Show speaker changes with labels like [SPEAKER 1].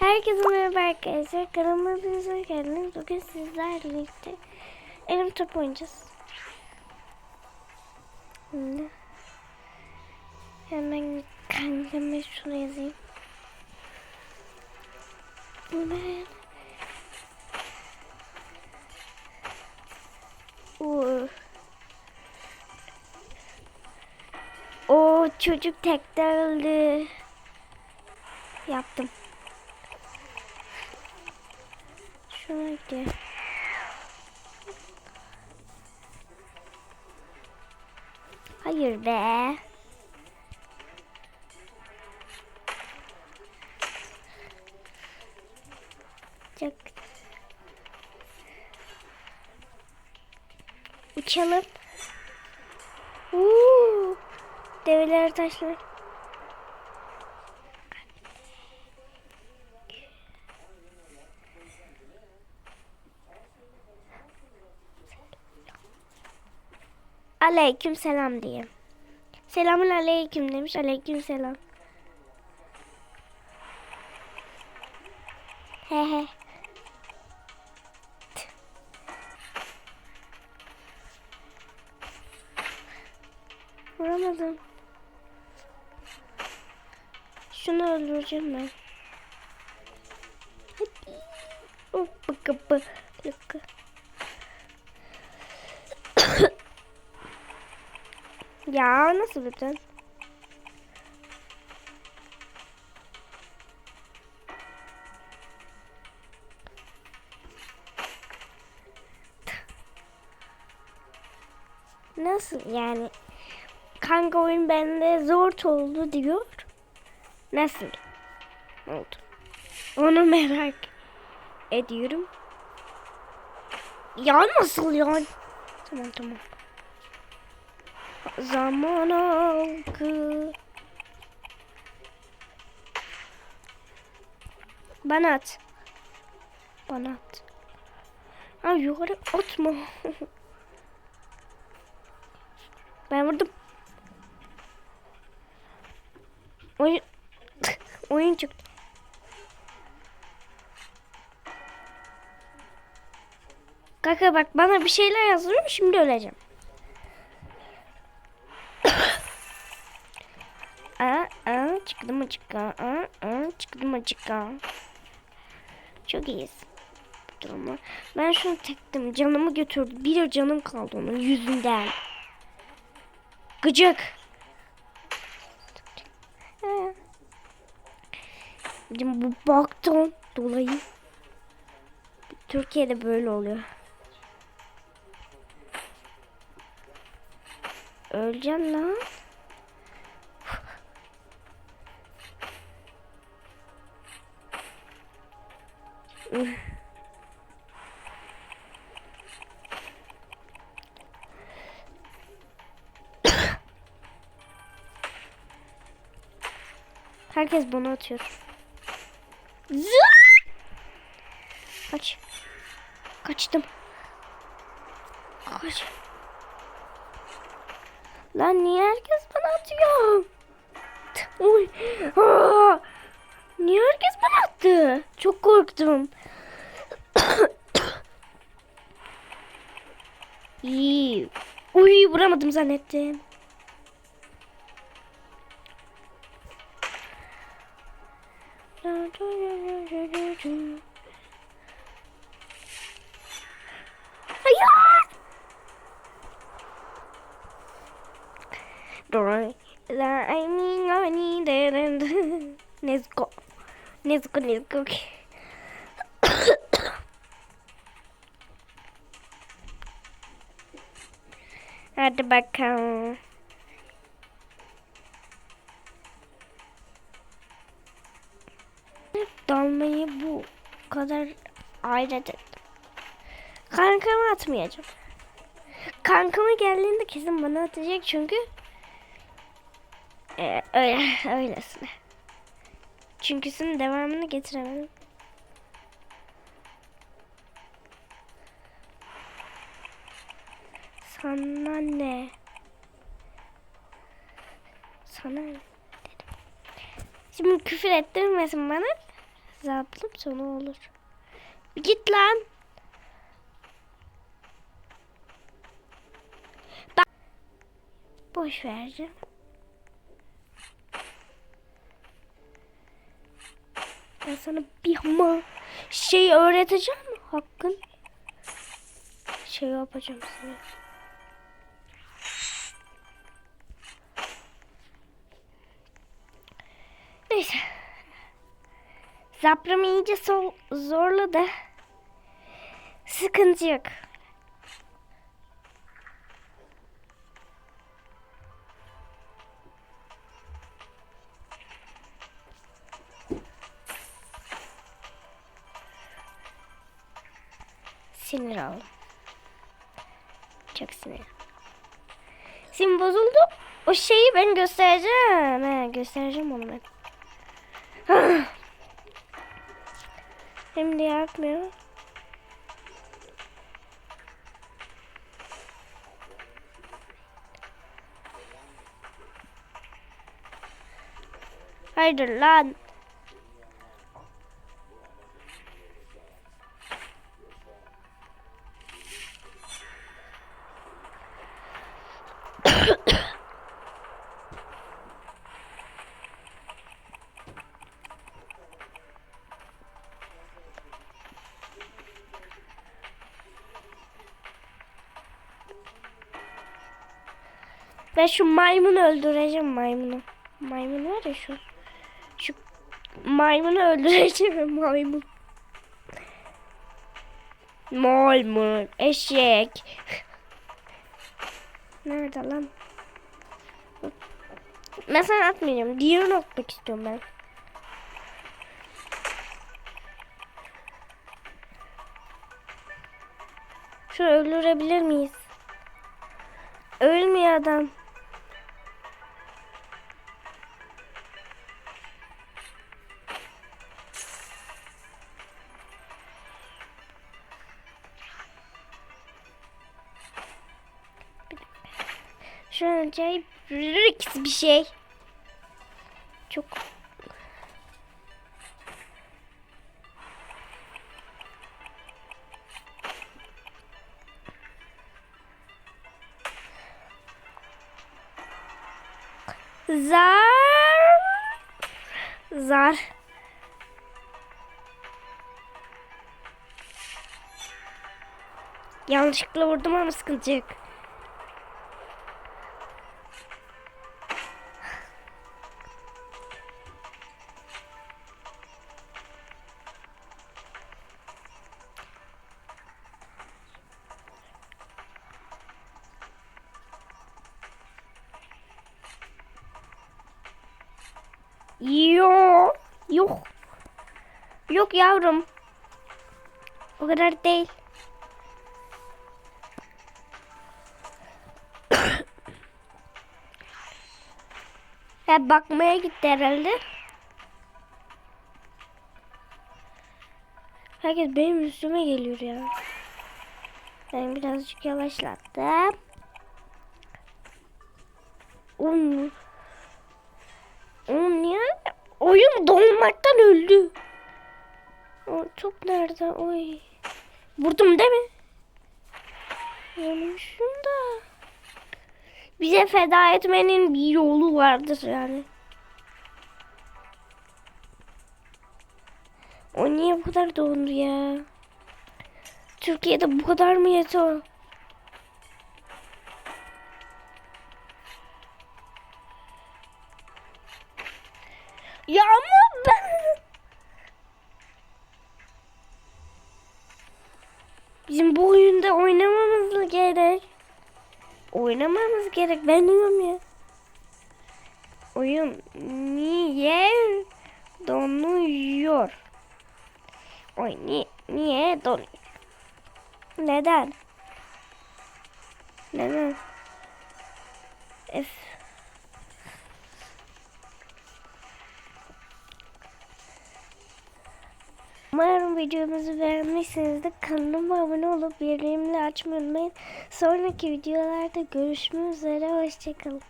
[SPEAKER 1] Herkese merhaba arkadaşlar. Kanalıma hepiniz hoş geldiniz. Bugün sizlerle birlikte elim top oynayacağız. Şimdi hemen kankama şunu yazayım. Ben Oo. O çocuk tekte öldü. Yaptım. Gidiyor. Hayır be. Çok. Uçalım. Uuu. Develer taşlar. Aleyküm selam diyeyim. Selamun aleyküm demiş. Aleyküm selam. He he. Vuramadım. Şunu öldüreceğim ben. Hadi. Hoppa kapı. Kapı. Ya nasıl bütün? Nasıl yani? Kanka oyun bende zor oldu diyor. Nasıl? Oldu. Onu merak ediyorum. Ya nasıl ya? Tamam tamam. Zaman algı. Bana at. Bana at. Ha yukarı atma. ben vurdum. Oyun oyun çıktı. Kaka bak bana bir şeyler yazıyor şimdi öleceğim. Aa, çıktı mı çıktı? Aa, aa, çıktı mı çıktı? Çok iyiyiz. Bu durumda. Ben şunu tektim. Canımı götürdü. Bir canım kaldı onun yüzünden. Gıcık. Bu baktan dolayı Türkiye'de böyle oluyor. Öleceğim lan. Herkes bana atıyor. Kaç. Kaçtım. Kaç. Lan niye herkes bana atıyor? Oy. Bana attı? Çok korktum. İyi. Uy vuramadım zannettim. Nezuko, Nezuko. Hadi bakalım. Dalmayı bu kadar ayret ettim. Kankama atmayacağım. Kankama geldiğinde kesin bana atacak çünkü ee, öyle öylesine. Çünküsünün devamını getiremedim. Sana ne? Sana ne. Şimdi küfür ettirmesin bana. Zaplım sonu olur. Git lan. Bak. Boş vereceğim. Ben sana bir ama şey öğreteceğim hakkın. Şey yapacağım sana. Neyse. Zaprım iyice zorladı. Sıkıntı yok. Sinir aldım. Çok sinir. Sim bozuldu. O şeyi ben göstereceğim. He, göstereceğim onu ben. De yapmıyor. Haydi lan. Ben şu maymunu öldüreceğim maymunu. Maymun var ya şu. Şu maymunu öldüreceğim maymun. Maymun, eşek. Nerede lan? Sana atmayacağım. Diğerini atmak istiyorum ben. Şunu öldürebilir miyiz? Ölmüyor adam. Acayip riks bir şey. Çok Zar Zar Yanlışlıkla vurdum ama sıkıntı yok. Yok. Yok. Yok yavrum. O kadar değil. ya bakmaya gitti herhalde. Herkes benim üstüme geliyor ya. Ben birazcık yavaşlattım. Um. Oyun donmaktan öldü. O top nerede? Oy. Vurdum değil mi? Vurmuşum da. Bize feda etmenin bir yolu vardır yani. O niye bu kadar dondu ya? Türkiye'de bu kadar mı yeter? Bizim bu oyunda oynamamız gerek. Oynamamız gerek. Ben diyorum ya. Oyun niye donuyor? Oy ni niye donuyor? Neden? Neden? F Umarım videomuzu beğenmişsinizdir. Kanalıma abone olup bildirimleri açmayı unutmayın. Sonraki videolarda görüşmek üzere. Hoşçakalın.